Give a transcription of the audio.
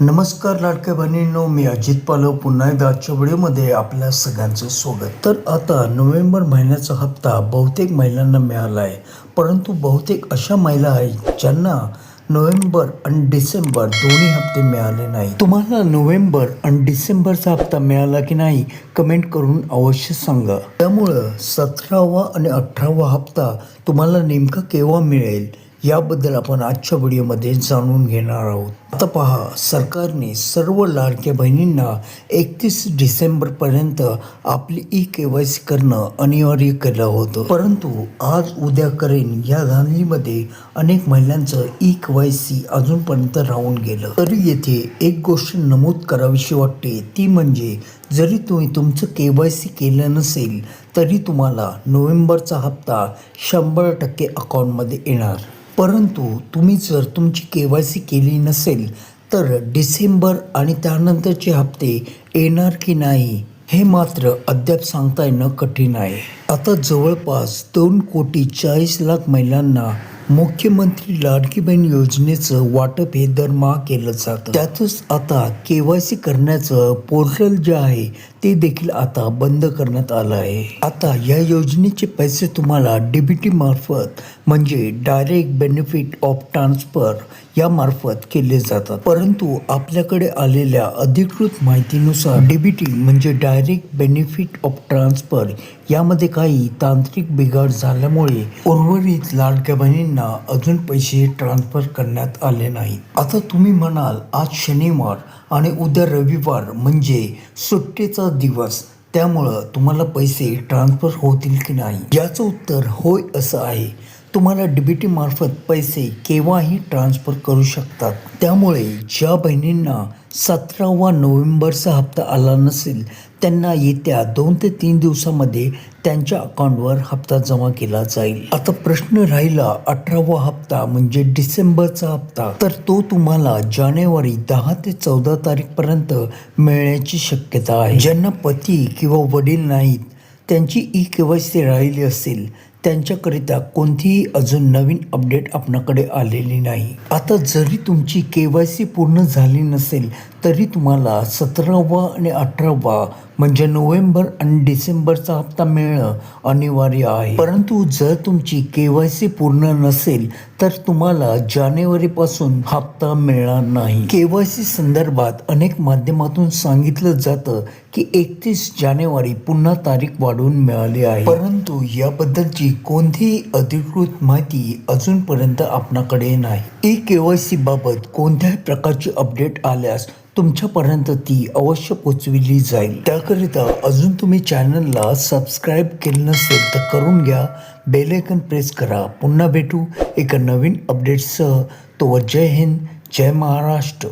नमस्कार लाडक्या बहिणींनो मी अजित पालव पुन्हा एकदा आजच्या व्हिडिओमध्ये आपल्या सगळ्यांचं स्वागत. तर आता नोव्हेंबर महिन्याचा हप्ता बहुतेक महिलांना मिळाला आहे परंतु बहुतेक अशा महिला आहेत ज्यांना नोव्हेंबर आणि डिसेंबर दोन्ही हप्ते मिळाले नाही तुम्हाला नोव्हेंबर आणि डिसेंबरचा हप्ता मिळाला की नाही कमेंट करून अवश्य सांगा. त्यामुळं सतरावा आणि अठरावा हप्ता तुम्हाला नेमका केव्हा मिळेल याबद्दल आपण आजच्या व्हिडिओमध्ये जाणून घेणार आहोत. आता पहा सरकारने सर्व लाडक्या बहिणींना एकतीस डिसेंबरपर्यंत आपली ई के वाय सी करणं अनिवार्य केलं होतं. परंतु आज उद्या करेन या धानलीमध्ये अनेक महिलांचं ई के वाय सी अजूनपर्यंत राहून गेलं. तरी येथे एक गोष्ट नमूद करावीशी वाटते ती म्हणजे जरी तुम्ही तुमचं के वाय सी केलं नसेल तरी तुम्हाला नोव्हेंबरचा हप्ता शंभर टक्के अकाउंटमध्ये येणार. परंतु तुम्ही जर तुमची के वाय सी केली नसेल तर डिसेंबर आणि त्यानंतरचे हप्ते येणार की नाही हे मात्र अद्याप सांगता येणं कठीण आहे. आता जवळपास दोन कोटी चाळीस लाख महिलांना मुख्यमंत्री लाडकी बहीण योजनेचं वाटप हे दरमहा केलं जातं. त्यातच आता के वाय सी करण्याचं पोर्टल जे आहे ते देखील आता बंद करण्यात आलं आहे. आता या योजनेचे पैसे तुम्हाला डीबीटी मार्फत म्हणजे डायरेक्ट बेनिफिट ऑफ ट्रान्सफर या मार्फत केले जातात. परंतु आपल्याकडे आलेल्या अधिकृत माहितीनुसार डीबीटी म्हणजे डायरेक्ट बेनिफिट ऑफ ट्रान्सफर यामध्ये काही तांत्रिक बिघाड झाल्यामुळे उर्वरित लाडक्या बहिणींना अजून पैसे ट्रान्सफर करण्यात आले नाहीत. आता तुम्ही म्हणाल आज शनिवार आणि उद्या रविवार म्हणजे सुट्टीचा दिवस. त्यामुळं तुम्हाला पैसे ट्रान्सफर होतील की नाही? याचं उत्तर होय असं आहे. तुम्हाला डीबीटी मार्फत पैसे केव्हाही ट्रान्सफर करू शकतात. त्यामुळे ज्या बहिणींना सतरावा नोव्हेंबरचा हप्ता आला नसेल त्यांना येत्या दोन ते तीन दिवसामध्ये त्यांच्या अकाउंटवर हप्ता जमा केला जाईल. आता प्रश्न राहिला अठरावा हप्ता म्हणजे डिसेंबरचा हप्ता. तर तो तुम्हाला जानेवारी दहा ते चौदा तारीखपर्यंत मिळण्याची शक्यता आहे. ज्यांना पती किंवा वडील नाहीत त्यांची ई के वाय सी राहिली असेल त्यांच्याकरिता कोणतीही अजून नवीन अपडेट आपणाकडे आलेली नाही. आता जरी तुमची के वाय सी पूर्ण झाली नसेल तरी तुम्हाला सतरावा आणि अठरावा म्हणजे नोव्हेंबर आणि डिसेंबरचा हप्ता मिळणं अनिवार्य आहे. परंतु जर तुमची के वाय सी पूर्ण नसेल तर तुम्हाला जानेवारीपासून हप्ता मिळणार नाही. के वाय सी संदर्भात अनेक माध्यमातून सांगितलं जातं की एकतीस जानेवारी पुन्हा तारीख वाढवून मिळाली आहे. परंतु याबद्दलची कोणतीही अधिकृत माहिती अजूनपर्यंत आपणाकडे नाही. ई के वाय सी बाबत कोणत्याही प्रकारची अपडेट आल्यास तुमच्यापर्यंत ती अवश्य पोचविली जाईल. त्याकरिता अजून तुम्ही चॅनलला सबस्क्राईब केलं नसेल तर करून घ्या. बेलायकन प्रेस करा. पुन्हा भेटू एका नवीन अपडेटसह. तोवर जय हिंद जय महाराष्ट्र.